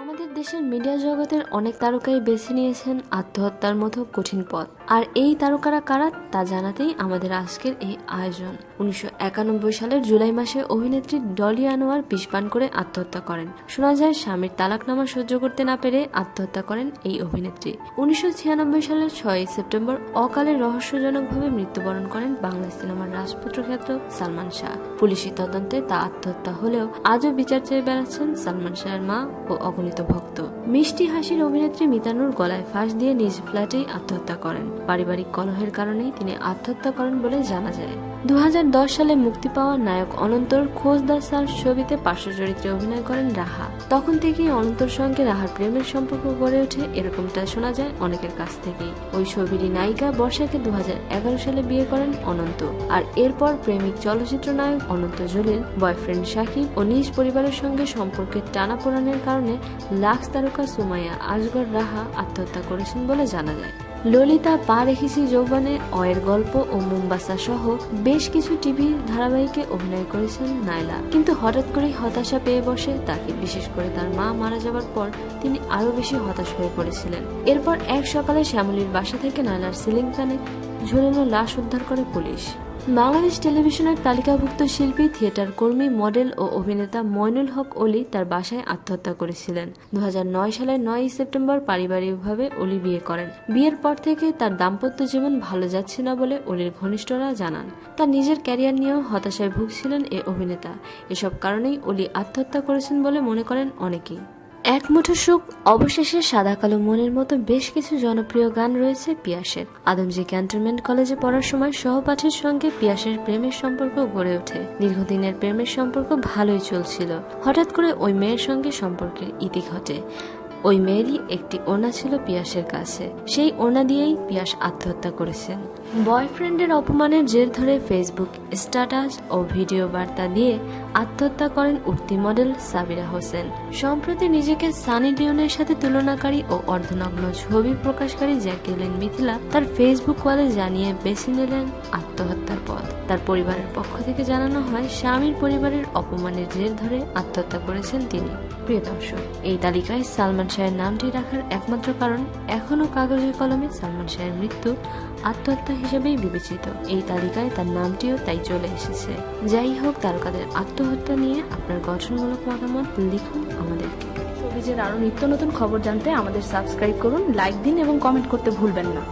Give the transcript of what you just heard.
আমাদের দেশের মিডিয়া জগতের অনেক তারকাই বেছে নিয়েছেন আত্মহত্যার মতো কঠিন পথ। আর এই তারকারা কারা তা জানাতেই আমাদের আজকের এই আয়োজন। উনিশশো একানব্বই সালের জুলাই মাসে অভিনেত্রী ডলি আনোয়ার বিষপান করে আত্মহত্যা করেন। শোনা যায়, স্বামীর তালাকনামা সহ্য করতে না পেরে আত্মহত্যা করেন এই অভিনেত্রী। উনিশশো ছিয়ানব্বই সালের ছয়ই সেপ্টেম্বর অকালে রহস্যজনকভাবে মৃত্যুবরণ করেন বাংলা সিনেমার রাজপুত্র খ্যাত সালমান শাহ। পুলিশি তদন্তে তা আত্মহত্যা হলেও আজও বিচার চেয়ে বেড়াচ্ছেন সালমান শাহের মা ও অগণিত ভক্ত। মিষ্টি হাসির অভিনেত্রী মিতানুর গলায় ফাঁস দিয়ে নিজ ফ্ল্যাটেই আত্মহত্যা করেন। পারিবারিক কলহের কারণেই তিনি আত্মহত্যা করেন বলে জানা যায়। দু সালে মুক্তি পাওয়া নায়ক অনন্তর খোঁজদার স্যার ছবিতে পার্শ্ব চরিত্রে অভিনয় করেন রাহা। তখন থেকেই অনন্তর সঙ্গে রাহার প্রেমের সম্পর্ক গড়ে ওঠে, এরকমটা শোনা যায় অনেকের কাছ থেকেই। ওই ছবিরই নায়িকা বর্ষাকে দু হাজার এগারো সালে বিয়ে করেন অনন্ত। আর এরপর প্রেমিক চলচ্চিত্র নায়ক অনন্ত জলিল, বয়ফ্রেন্ড শাকিব ও নিজ পরিবারের সঙ্গে সম্পর্কের টানাপোড়ানের কারণে লাক্স তারকা সুমাইয়া আজগর রাহা আত্মহত্যা করেছেন বলে জানা যায়। ললিতা পা রেখেছি যৌবনে, অয়ের গল্প ও মুম্বাসা সহ বেশ কিছু টিভি ধারাবাহিকে অভিনয় করেছেন নাইলা কিন্তু হঠাৎ করেই হতাশা পেয়ে বসে, তাকে বিশেষ করে তার মা মারা যাওয়ার পর তিনি আরও বেশি হতাশ হয়ে পড়েছিলেন। এরপর এক সকালে শ্যামলীর বাসা থেকে নাইলার সিলিং ফ্যানে ঝুলানো লাশ উদ্ধার করে পুলিশ। বাংলাদেশ টেলিভিশনের তালিকাভুক্ত শিল্পী, থিয়েটার কর্মী, মডেল ও অভিনেতা মইনুল হক অলি তার বাসায় আত্মহত্যা করেছিলেন। দু হাজার নয় সালের নয় সেপ্টেম্বর পারিবারিকভাবে অলি বিয়ে করেন। বিয়ের পর থেকে তার দাম্পত্য জীবন ভালো যাচ্ছে না বলে অলির ঘনিষ্ঠরা জানান। তার নিজের ক্যারিয়ার নিয়েও হতাশায় ভুগছিলেন এ অভিনেতা। এসব কারণেই অলি আত্মহত্যা করেছেন বলে মনে করেন অনেকেই। এক মুঠো সুখ, অবশেষে সাদা কালো মনের মতো বেশ কিছু জনপ্রিয় গান রয়েছে পিয়াসের। আদমজি ক্যান্টনমেন্ট কলেজে পড়ার সময় সহপাঠীর সঙ্গে পিয়াসের প্রেমের সম্পর্ক গড়ে ওঠে। দীর্ঘদিনের প্রেমের সম্পর্ক ভালোই চলছিল। হঠাৎ করে ওই মেয়ের সঙ্গে সম্পর্কের ইতি ঘটে। ওই মেয়েরই একটি ওনা ছিল পিয়াসের কাছে। সেই ওনা দিয়েই পিয়াস আত্মহত্যা করেছেন। বয়ফ্রেন্ডের অপমানের জের ধরে ফেসবুক স্ট্যাটাস ও ভিডিও বার্তা দিয়ে আত্মহত্যা করেন উঠতি মডেল সাবিরা হোসেন। সম্প্রতি নিজেকে সানি লিওনের সাথে তুলনাকারী ও অর্ধনগ্ন ছবি প্রকাশকারী জ্যাকেলিন মিথিলা তার ফেসবুক ওয়ালে জানিয়ে বেছে নিলেন আত্মহত্যার পথ। তার পরিবারের পক্ষ থেকে জানানো হয়, স্বামীর পরিবারের অপমানের জের ধরে আত্মহত্যা করেছেন তিনি। প্রিয় দর্শক, এই তালিকায় সালমান শাহের নামটি রাখার একমাত্র কারণ এখনও কাগজে কলমে সালমান শাহের মৃত্যু আত্মহত্যা হিসেবেই বিবেচিত। এই তালিকায় তার নামটিও তাই চলে এসেছে। যাই হোক, তারকাদের আত্মহত্যা নিয়ে আপনার গঠনমূলক মতামত লিখুন আমাদেরকে। শোবিজের আরও নিত্য নতুন খবর জানতে আমাদের সাবস্ক্রাইব করুন, লাইক দিন এবং কমেন্ট করতে ভুলবেন না।